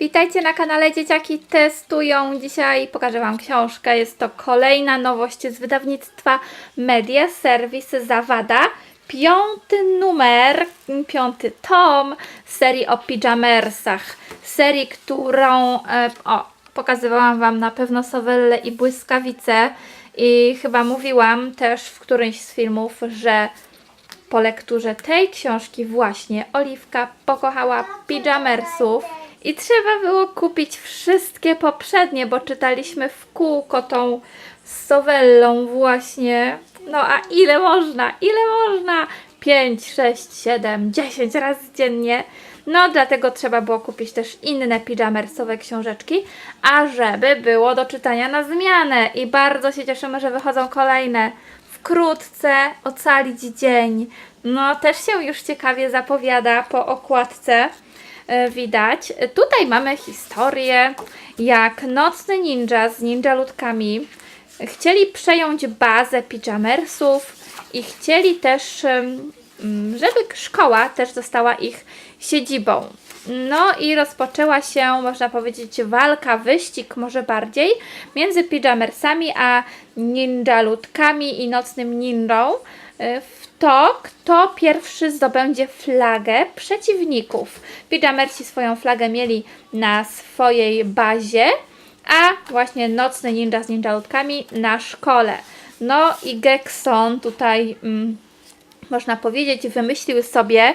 Witajcie na kanale Dzieciaki Testują. Dzisiaj pokażę Wam książkę. Jest to kolejna nowość z wydawnictwa Media Service Zawada. Piąty numer, piąty tom serii o pijamersach. Serii, którą e, o, pokazywałam Wam na pewno Sowelle i Błyskawice. I chyba mówiłam też w którymś z filmów, że po lekturze tej książki właśnie Oliwka pokochała pijamersów i trzeba było kupić wszystkie poprzednie, bo czytaliśmy w kółko tą Sowellą właśnie. No a ile można? Ile można? 5, 6, 7, 10 razy dziennie. No dlatego trzeba było kupić też inne pijamersowe książeczki, a żeby było do czytania na zmianę. I bardzo się cieszymy, że wychodzą kolejne wkrótce ocalić dzień. No, też się już ciekawie zapowiada po okładce. E, Widać. Tutaj mamy historię, jak nocny ninja z ninja ludkami chcieli przejąć bazę pijamersów i chcieli też, żeby szkoła też została ich siedzibą. No i rozpoczęła się, można powiedzieć, walka, wyścig może bardziej między pijamersami a ninja ludkami i nocnym ninją y, w to, kto pierwszy zdobędzie flagę przeciwników. Pijamersi swoją flagę mieli na swojej bazie, a właśnie nocny ninja z ninja ludkami na szkole. No i Gekson tutaj mm, można powiedzieć, wymyślił sobie,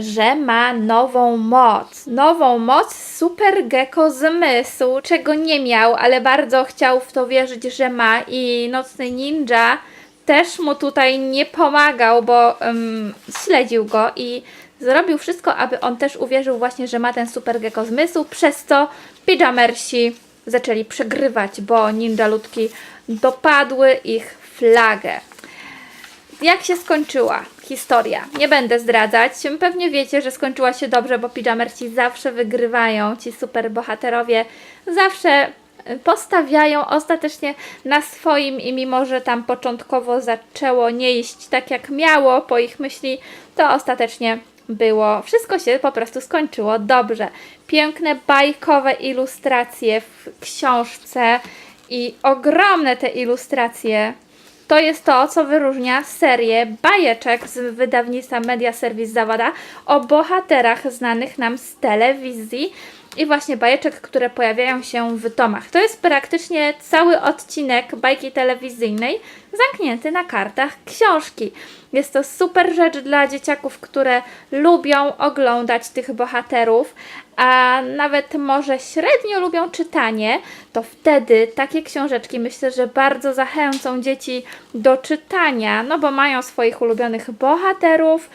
że ma nową moc. Nową moc super gecko zmysłu, czego nie miał, ale bardzo chciał w to wierzyć, że ma i nocny ninja też mu tutaj nie pomagał, bo ym, śledził go i zrobił wszystko, aby on też uwierzył właśnie, że ma ten super gecko zmysł, przez co pijamersi zaczęli przegrywać, bo ninja ludki dopadły ich flagę. Jak się skończyła historia? Nie będę zdradzać. Pewnie wiecie, że skończyła się dobrze, bo pijamerci zawsze wygrywają. Ci super bohaterowie zawsze y, postawiają ostatecznie na swoim i mimo, że tam początkowo zaczęło nie iść tak jak miało po ich myśli, to ostatecznie było, wszystko się po prostu skończyło dobrze. Piękne, bajkowe ilustracje w książce i ogromne te ilustracje to jest to, co wyróżnia serię bajeczek z wydawnictwa Media Service Zawada o bohaterach znanych nam z telewizji i właśnie bajeczek, które pojawiają się w tomach. To jest praktycznie cały odcinek bajki telewizyjnej zamknięty na kartach książki. Jest to super rzecz dla dzieciaków, które lubią oglądać tych bohaterów, a nawet może średnio lubią czytanie, to wtedy takie książeczki myślę, że bardzo zachęcą dzieci do czytania, no bo mają swoich ulubionych bohaterów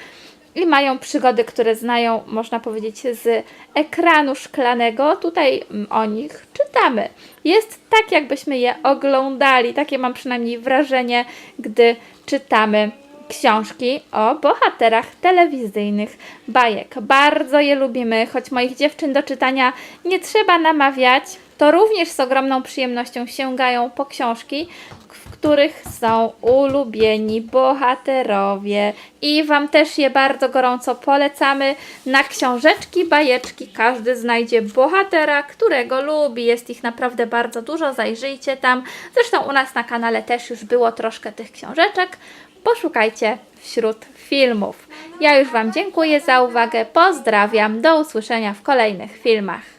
i mają przygody, które znają, można powiedzieć, z ekranu szklanego. Tutaj mm, o nich czytamy. Jest tak, jakbyśmy je oglądali. Takie mam przynajmniej wrażenie, gdy czytamy książki o bohaterach telewizyjnych bajek. Bardzo je lubimy, choć moich dziewczyn do czytania nie trzeba namawiać, to również z ogromną przyjemnością sięgają po książki, w których są ulubieni bohaterowie. I Wam też je bardzo gorąco polecamy. Na książeczki, bajeczki każdy znajdzie bohatera, którego lubi. Jest ich naprawdę bardzo dużo, zajrzyjcie tam. Zresztą u nas na kanale też już było troszkę tych książeczek. Poszukajcie wśród filmów. Ja już Wam dziękuję za uwagę, pozdrawiam, do usłyszenia w kolejnych filmach.